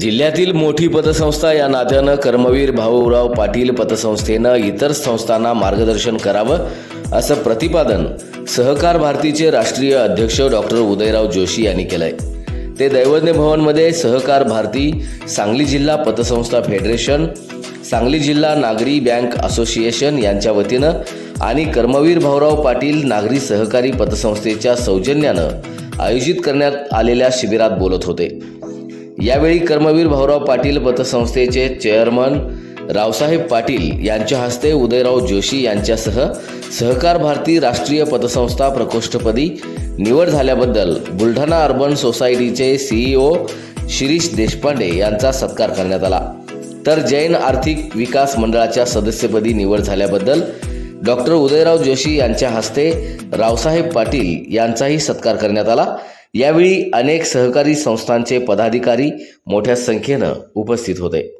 जिल्ह्यातील मोठी पतसंस्था या नात्यानं कर्मवीर भाऊराव पाटील पतसंस्थेनं इतर संस्थांना मार्गदर्शन करावं असं प्रतिपादन सहकार भारतीचे राष्ट्रीय अध्यक्ष डॉक्टर उदयराव जोशी यांनी केलंय. ते दैवज्ञ भवनमध्ये सहकार भारती सांगली जिल्हा पतसंस्था फेडरेशन सांगली जिल्हा नागरी बँक असोसिएशन यांच्या वतीनं आणि कर्मवीर भाऊराव पाटील नागरी सहकारी पतसंस्थेच्या सौजन्यानं आयोजित करण्यात आलेल्या शिबिरात बोलत होते. यावेळी कर्मवीर भाऊराव पाटील पतसंस्थेचे चेअरमन रावसाहेब पाटील यांच्या हस्ते उदयराव जोशी यांच्यासह सहकार भारती राष्ट्रीय पतसंस्था प्रकोष्ठपदी निवड झाल्याबद्दल बुलढाणा अर्बन सोसायटीचे सीईओ शिरीष देशपांडे यांचा सत्कार करण्यात आला. तर जैन आर्थिक विकास मंडळाच्या सदस्यपदी निवड झाल्याबद्दल डॉक्टर उदयराव जोशी यांच्या हस्ते रावसाहेब पाटील यांचाही सत्कार करण्यात आला. यावेळी अनेक सहकारी संस्थांचे पदाधिकारी मोठ्या संख्येनं उपस्थित होते.